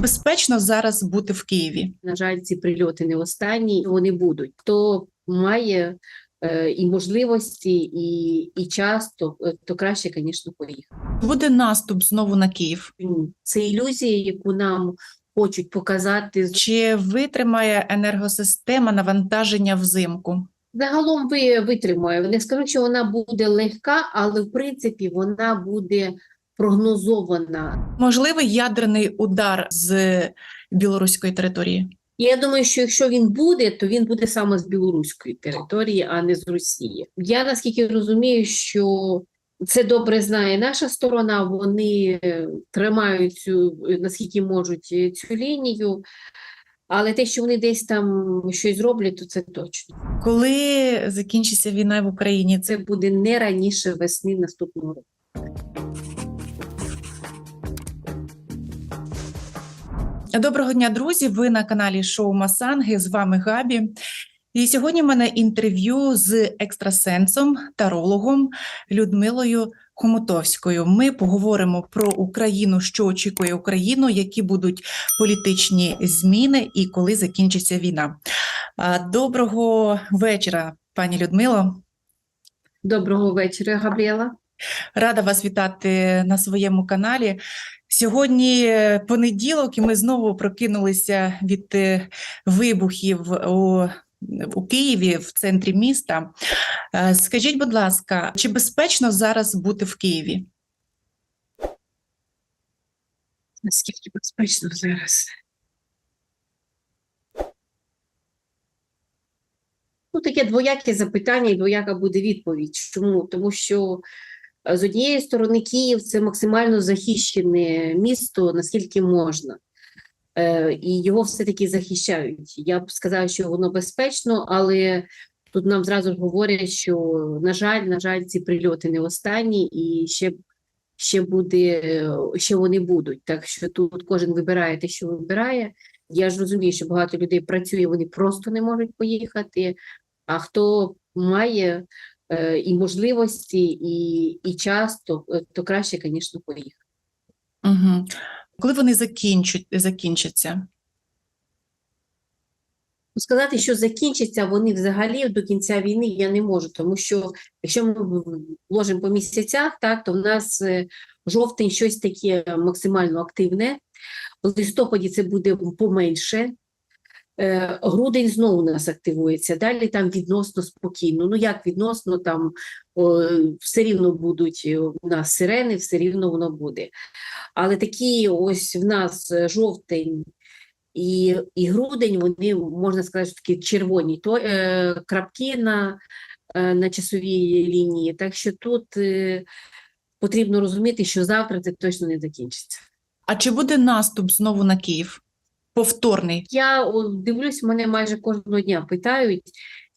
Безпечно зараз бути в Києві. На жаль, ці прильоти не останні, вони будуть. Хто має е, і можливості, і, і час, то, е, то краще, звісно, поїхати. Буде наступ знову на Київ. Це ілюзія, яку нам хочуть показати. Чи витримає енергосистема навантаження взимку? Загалом ви витримає. Не скажу, що вона буде легка, але в принципі вона буде прогнозована. Можливий ядерний удар з білоруської території? Я думаю, що якщо він буде, то він буде саме з білоруської території, а не з Росії. Я наскільки розумію, що це добре знає наша сторона. Вони тримають цю наскільки можуть цю лінію. Але те, що вони десь там щось зроблять, то це точно. Коли закінчиться війна в Україні? Це буде не раніше весни наступного року. Доброго дня, друзі. Ви на каналі Шоу Масанги. З вами Габі. І сьогодні в мене інтерв'ю з екстрасенсом, тарологом Людмилою Хомутовською. Ми поговоримо про Україну, що очікує Україну, які будуть політичні зміни і коли закінчиться війна. Доброго вечора, пані Людмило. Доброго вечора, Габріела. Рада вас вітати на своєму каналі. Сьогодні е, понеділок, і ми знову прокинулися від е, вибухів у, у Києві, в центрі міста. Е, Скажіть, будь ласка, чи безпечно зараз бути в Києві? Наскільки безпечно зараз? Ну, таке двояке запитання і двояка буде відповідь. Чому? Тому що з однієї сторони Київ це максимально захищене місто, наскільки можна. Е, І його все-таки захищають. Я б сказала, що воно безпечно, але тут нам зразу говорять, що, на жаль, на жаль, ці прильоти не останні, і ще, ще буде, ще вони будуть. Так що тут кожен вибирає те, що вибирає. Я ж розумію, що багато людей працює, вони просто не можуть поїхати. А хто має і можливості, і, і час, то, е, то краще, звісно, поїхати. Угу. Коли вони закінчать, закінчаться? Ну, Сказати, що закінчиться вони взагалі до кінця війни, я не можу, тому що якщо ми вложимо по місяцях, так, то в нас е, жовтень щось таке максимально активне, в листопаді це буде поменше, Е, грудень знову у нас активується, далі там відносно спокійно. Ну як відносно, там о, все рівно будуть е, у нас сирени, все рівно воно буде. Але такі ось в нас е, жовтень і, і грудень, вони, можна сказати, що такі червоні то, е, крапки на, е, на часовій лінії. Так що тут е, потрібно розуміти, що завтра це точно не закінчиться. А чи буде наступ знову на Київ? Повторний? Я дивлюсь, мене майже кожного дня питають,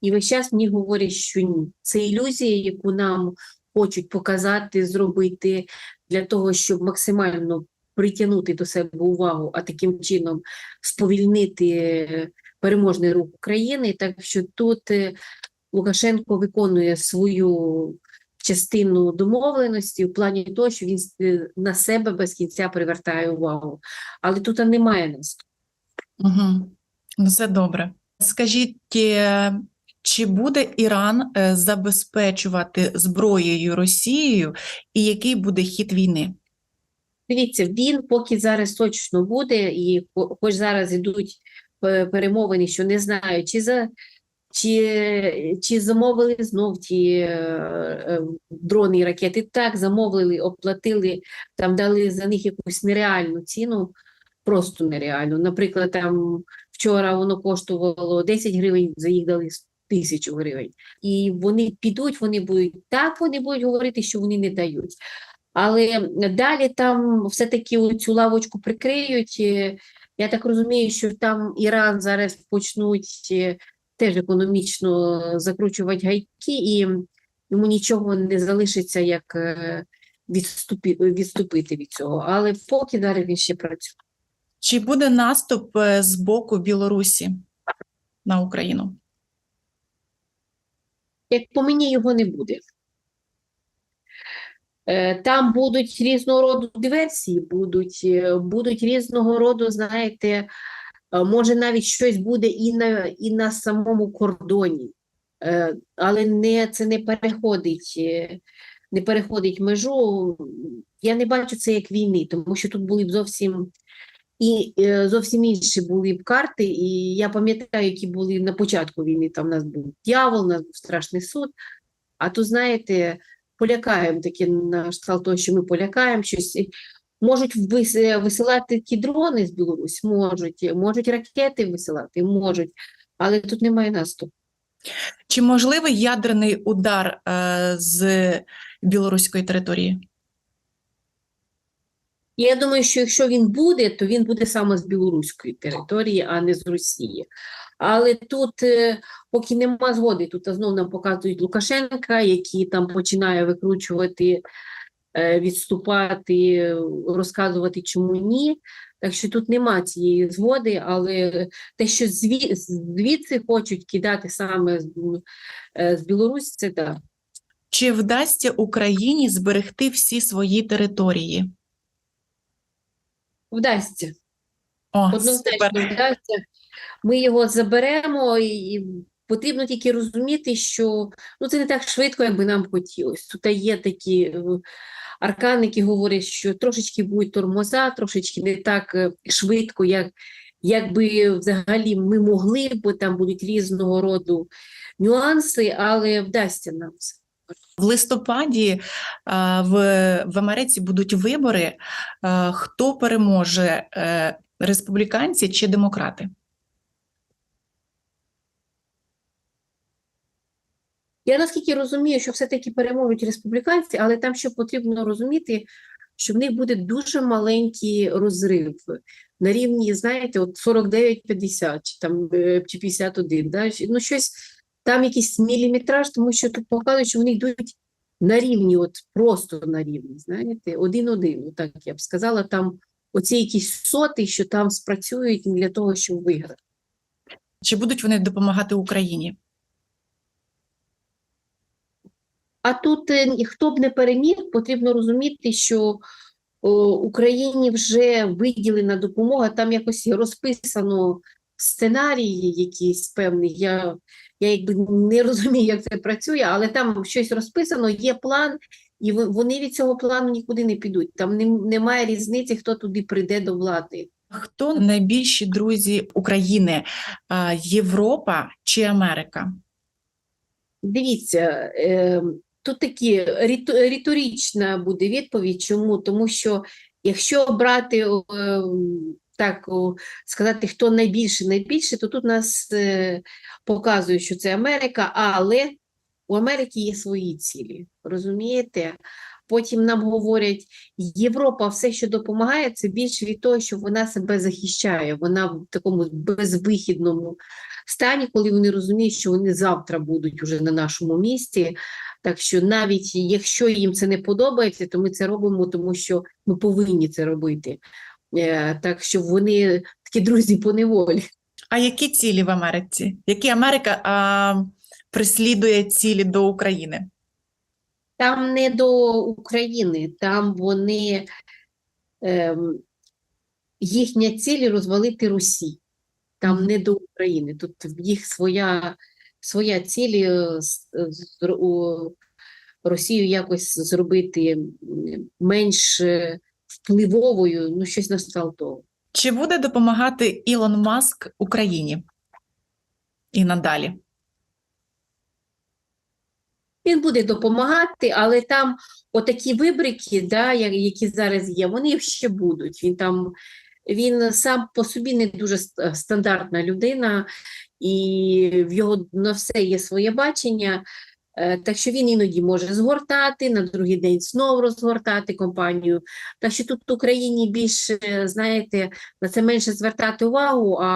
і весь час мені говорять, що ні. Це ілюзія, яку нам хочуть показати, зробити для того, щоб максимально притягнути до себе увагу, а таким чином сповільнити е, переможний рух України. Так що тут е, Лукашенко виконує свою частину домовленості в плані того, що він е, на себе без кінця привертає увагу. Але тут немає нас. Угу. Ну, це добре. Скажіть, е, чи буде Іран е, забезпечувати зброєю Росією, і який буде хід війни? Дивіться, він поки зараз точно буде, і хоч зараз ідуть е, перемовини, що не знаю, чи за чи, чи замовили знов ті е, дрони і ракети. Так, замовили, оплатили, там дали за них якусь нереальну ціну, просто нереальну. Наприклад, там вчора воно коштувало 10 гривень, за їх дали тисячу гривень. І вони підуть, вони будуть так, вони будуть говорити, що вони не дають. Але далі там все-таки цю лавочку прикриють. Е, Я так розумію, що там Іран зараз почнуть е, теж економічно закручувати гайки, і йому нічого не залишиться, як е, відступити від цього. Але поки далі він ще працює. Чи буде наступ е, з боку Білорусі на Україну? Як по мені його не буде. Е, Там будуть різного роду диверсії, будуть, е, будуть різного роду, знаєте, може навіть щось буде і на, і на самому кордоні, але не, це не переходить, не переходить межу. Я не бачу це як війни, тому що тут були б зовсім і е, зовсім інші були б карти. І я пам'ятаю, які були на початку війни. Там у нас був дьявол, у нас був страшний суд. А тут, знаєте, полякаємо таке на кшталт того, що ми полякаємо щось. Можуть висилати ті дрони з Білорусі, можуть, можуть ракети висилати, можуть, але тут немає наступу. Чи можливий ядерний удар е, з білоруської території? Я думаю, що якщо він буде, то він буде саме з білоруської території, а не з Росії. Але тут, е, поки нема згоди, тут знову нам показують Лукашенка, який там починає викручувати, е, відступати, розказувати, чому ні. Так що тут нема цієї згоди, але те, що зві- звідси хочуть кидати саме з, е, з Білорусі, це так. Чи вдасться Україні зберегти всі свої території? Вдасться. О, Однозначно супер. вдасться. Ми його заберемо, і потрібно тільки розуміти, що ну, це не так швидко, як би нам хотілося. Тут є такі е, аркани, які говорять, що трошечки будуть тормоза, трошечки не так е, швидко, як, як би взагалі ми могли, бо там будуть різного роду нюанси, але вдасться нам це. В листопаді е, в, в Америці будуть вибори. Е, Хто переможе, е, республіканці чи демократи? Я наскільки розумію, що все-таки переможуть республіканці, але там ще потрібно розуміти, що в них буде дуже маленький розрив на рівні, знаєте, от 49-50 чи там чи 51, да? ну щось там якийсь міліметраж, тому що тут показують, що вони йдуть на рівні, от просто на рівні, знаєте, один-один, так я б сказала, там оці якісь соти, що там спрацюють для того, щоб виграти. Чи будуть вони допомагати Україні? А тут е, хто б не переміг, потрібно розуміти, що о, Україні вже виділена допомога, там якось розписано сценарії якісь певні. Я, я якби не розумію, як це працює, але там щось розписано, є план, і вони від цього плану нікуди не підуть. Там немає різниці, хто туди прийде до влади. Хто найбільші друзі України? Е, Європа чи Америка? Дивіться, е, тут такі риторична буде відповідь. Чому? Тому що якщо брати е, так сказати, хто найбільше, найбільше, то тут нас показує, що це Америка, але у Америки є свої цілі. Розумієте? Потім нам говорять, Європа все, що допомагає, це більше від того, що вона себе захищає. Вона в такому безвихідному стані, коли вони розуміють, що вони завтра будуть уже на нашому місці. Так що навіть якщо їм це не подобається, то ми це робимо, тому що ми повинні це робити. Е, Так що вони такі друзі по неволі. А які цілі в Америці? Які Америка а, преслідує цілі до України? Там не до України, там вони ем, їхня ціль розвалити Русі. Там не до України. Тут їх своя, своя ціль е, Росію якось зробити менш е, впливовою, ну щось на того. Чи буде допомагати Ілон Маск Україні і надалі? Він буде допомагати, але там отакі вибрики, да, які зараз є, вони ще будуть. Він там він сам по собі не дуже стандартна людина, і в його на все є своє бачення. Е, Так що він іноді може згортати, на другий день знову розгортати компанію. Так що тут в Україні більше, знаєте, на це менше звертати увагу, а,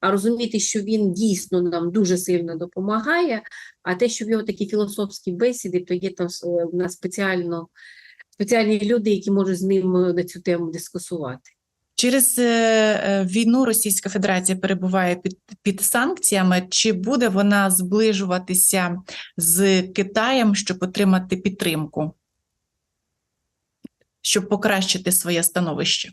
а розуміти, що він дійсно нам дуже сильно допомагає. А те, що в його такі філософські бесіди, то є там у нас спеціально, спеціальні люди, які можуть з ним е, на цю тему дискусувати. Через е, е, війну Російська Федерація перебуває під, під санкціями. Чи буде вона зближуватися з Китаєм, щоб отримати підтримку? щоб покращити своє становище?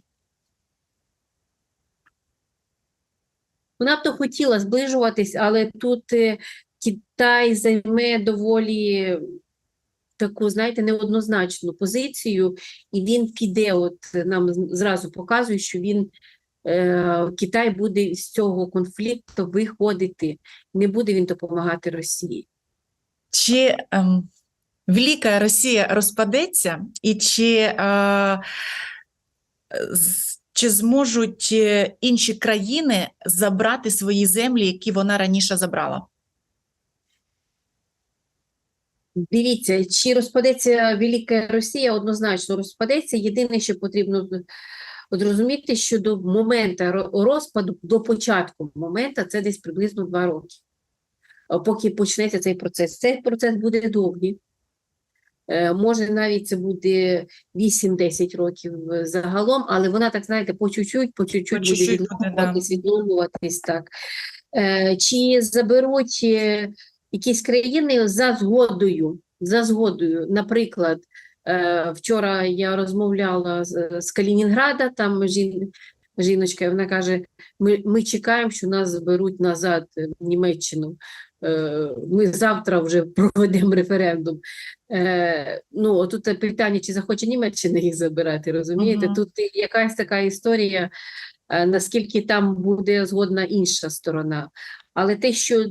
Вона б то хотіла зближуватись, але тут е, Китай займе доволі таку, знаєте, неоднозначну позицію, і він піде, от нам зразу показує, що він е, Китай буде з цього конфлікту виходити, не буде він допомагати Росії. Чи ем, Велика Росія розпадеться, і чи, е, чи зможуть е, інші країни забрати свої землі, які вона раніше забрала? Дивіться, чи розпадеться Велика Росія, однозначно розпадеться. Єдине, що потрібно зрозуміти, що до моменту розпаду, до початку моменту, це десь приблизно два роки, поки почнеться цей процес. Цей процес буде довгий. Е, Може, навіть це буде 8-10 років е, загалом, але вона так, знаєте, по чуть-чуть, по чуть-чуть буде відломуватись, відломуватись, так. Е, Чи заберуть е, якісь країни за згодою, за згодою, наприклад, е, вчора я розмовляла з, Калінінграда, там жін, жіночка, вона каже, ми, ми чекаємо, що нас заберуть назад в Німеччину. Е, Ми завтра вже проведемо референдум. Е, ну, тут питання, чи захоче Німеччина їх забирати, розумієте? Мгм. Тут якась така історія, наскільки там буде згодна інша сторона. Але те, що е,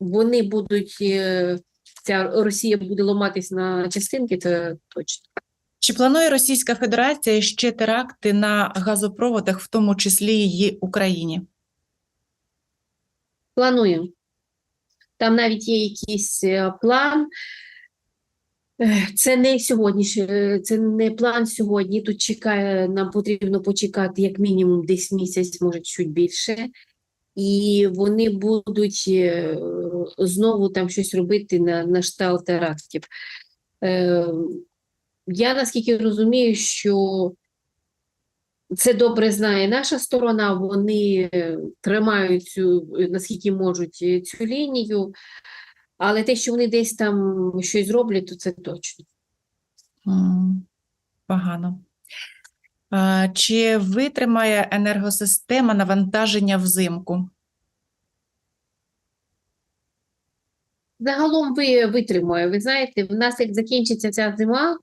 вони будуть, е, ця Росія буде ламатись на частинки, це точно. Чи планує Російська Федерація ще теракти на газопроводах, в тому числі й Україні? Плануємо. Там навіть є якийсь е, план. Це не сьогодні, це не план сьогодні. Тут чекає, нам потрібно почекати як мінімум десь місяць, може чуть більше. І вони будуть е, знову там щось робити на, на штал терактів. Е, Я наскільки розумію, що це добре знає наша сторона, вони тримають цю, наскільки можуть е, цю лінію, але те, що вони десь там щось зроблять, то це точно. Погано. Чи витримає енергосистема навантаження взимку? Загалом ви витримує. Ви знаєте, в нас як закінчиться ця зима,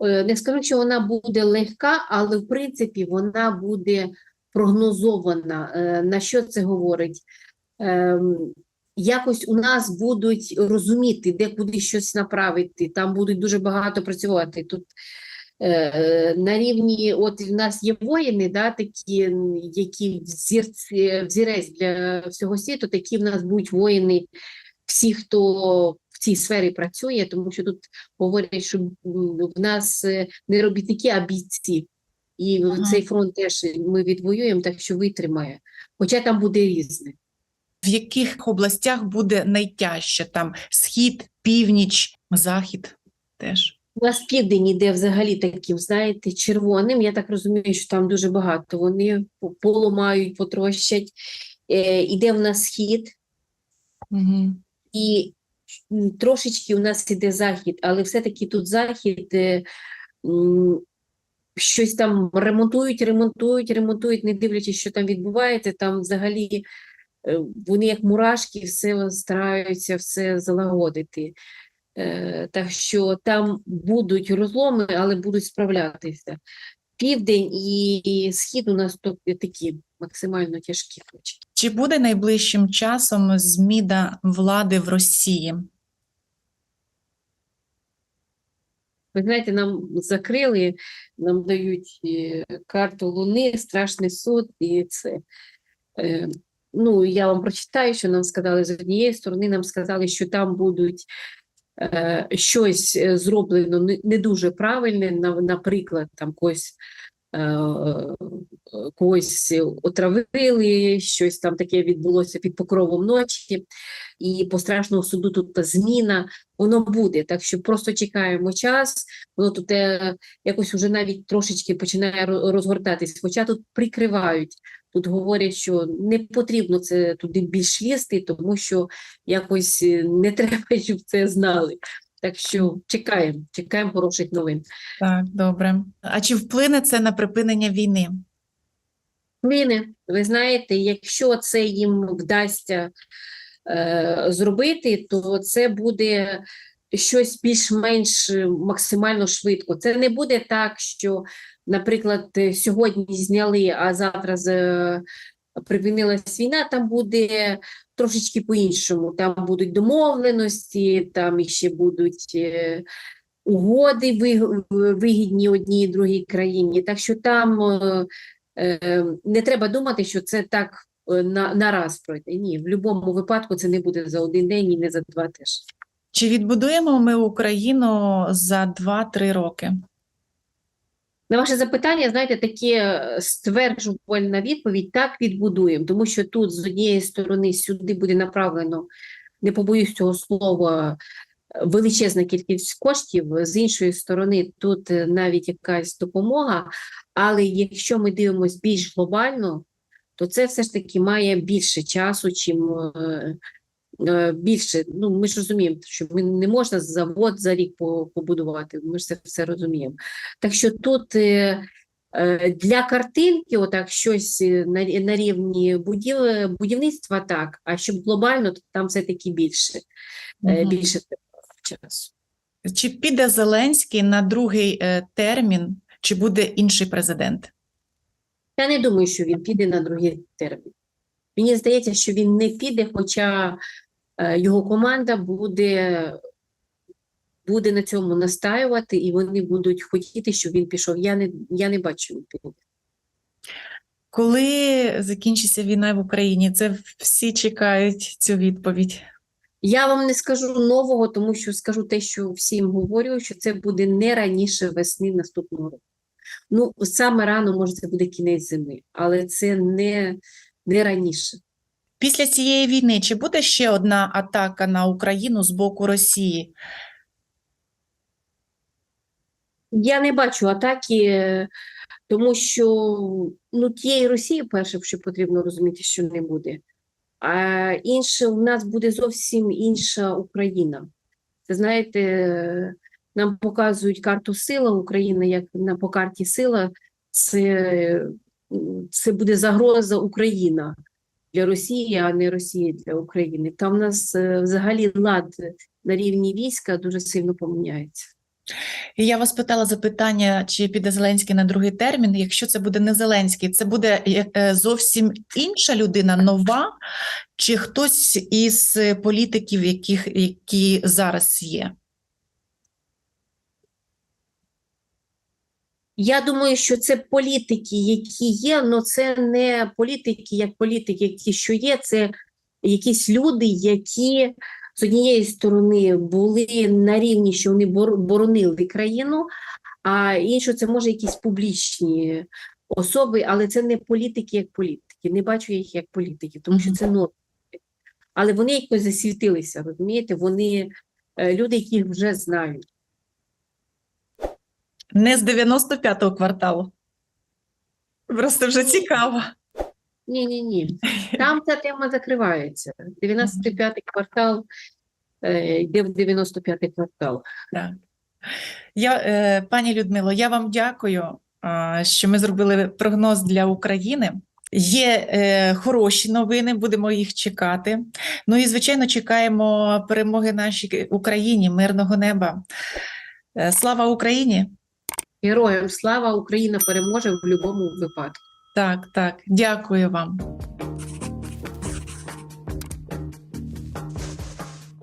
е, не скажу, що вона буде легка, але в принципі вона буде прогнозована. Е, На що це говорить? Ем, Якось у нас будуть розуміти, де куди щось направити, там будуть дуже багато працювати. Тут на рівні, от в нас є воїни, да, такі, які взірці, взірець для всього світу, такі в нас будуть воїни всі, хто в цій сфері працює, тому що тут говорять, що в нас е, не робітники, а бійці. І Ага. цей фронт теж ми відвоюємо, так що витримає. Хоча там буде різне. В яких областях буде найтяжче? Там схід, північ, захід теж. У нас південь іде взагалі таким, знаєте, червоним. Я так розумію, що там дуже багато. Вони по- поламають, потрощать. Е, іде в нас схід, Угу. і трошечки у нас іде захід, але все-таки тут захід е, щось там ремонтують, ремонтують, ремонтують, не дивлячись, що там відбувається. Там взагалі е, вони як мурашки, все стараються все залагодити. Е, Так що там будуть розломи, але будуть справлятися. Південь і схід у нас такі максимально тяжкі точки. Чи буде найближчим часом зміна влади в Росії? Ви знаєте, нам закрили, нам дають е, карту Луни, страшний суд, і це. Е, ну, я вам прочитаю, що нам сказали з однієї сторони, нам сказали, що там будуть щось е, зроблено не, дуже правильне, наприклад, там когось. е, е, Когось отравили, щось там таке відбулося під покровом ночі, і по страшному суду тут та зміна воно буде. Так що просто чекаємо час, воно тут е, якось вже навіть трошечки починає розгортатись. Хоча тут прикривають, тут говорять, що не потрібно це туди більш лізти, тому що якось е, не треба, щоб це знали. Так що чекаємо, чекаємо хороших новин. Так, добре. А чи вплине це на припинення війни? Вплине, ви знаєте, якщо це їм вдасться е, зробити, то це буде щось більш-менш е, максимально швидко. Це не буде так, що, наприклад, е, сьогодні зняли, а завтра з, е, припинилась війна, там буде трошечки по-іншому. Там будуть домовленості, там ще будуть угоди вигідні одній і другій країні. Так що там не треба думати, що це так на, на раз пройде. Ні, в будь-якому випадку це не буде за один день і не за два теж. Чи відбудуємо ми Україну за 2-3 роки? На ваше запитання, знаєте, таке стверджувальна відповідь так відбудуємо, тому що тут з однієї сторони сюди буде направлено, не побоюсь цього слова, величезна кількість коштів, з іншої сторони, тут е, навіть якась допомога. Але якщо ми дивимося більш глобально, то це все ж таки має більше часу, чим е, більше. Ну, ми ж розуміємо, що ми не можна завод за рік побудувати. Ми ж це все розуміємо. Так що тут е, е, для картинки, отак щось е, на, на рівні будів, будівництва, так, а щоб глобально, то там все-таки більше, е, Мгм. більше часу. Чи піде Зеленський на другий е, термін, чи буде інший президент? Я не думаю, що він піде на другий термін. Мені здається, що він не піде, хоча е, його команда буде, буде на цьому настаювати, і вони будуть хотіти, щоб він пішов. Я не, я не бачу. Коли закінчиться війна в Україні? Це всі чекають цю відповідь. Я вам не скажу нового, тому що скажу те, що всім говорю, що це буде не раніше весни наступного року. Ну, саме рано, може, це буде кінець зими, але це не, не раніше. Після цієї війни чи буде ще одна атака на Україну з боку Росії? Я не бачу атаки, тому що ну, тієї Росії, перше, що потрібно розуміти, що не буде. А інше у нас буде зовсім інша Україна. Це знаєте, нам показують карту сила України, як на по карті сила, це, це буде загроза Україна для Росії, а не Росія для України. Там у нас е, взагалі лад на рівні війська дуже сильно поміняється. І я вас питала запитання, чи піде Зеленський на другий термін. Якщо це буде не Зеленський, це буде е, е, зовсім інша людина, нова, чи хтось із політиків, яких, які зараз є? Я думаю, що це політики, які є, але це не політики, як політики, які що є, це якісь люди, які з однієї сторони були на рівні, що вони бор- боронили країну, а інше це може якісь публічні особи, але це не політики як політики. Не бачу їх як політики, тому що це норми. Але вони якось засвітилися, розумієте? Вони е, люди, яких вже знають. Не з 95-го кварталу. Просто вже цікаво. Ні, ні, ні. Там ця тема закривається. 95-й квартал е, йде в 95-й квартал. Так. Я, е, пані Людмило, я вам дякую, що ми зробили прогноз для України. Є е, хороші новини, будемо їх чекати. Ну і звичайно, чекаємо перемоги нашій Україні, мирного неба. Е, Слава Україні! Героям слава Україна переможе в будь-якому випадку. Так, так, дякую вам.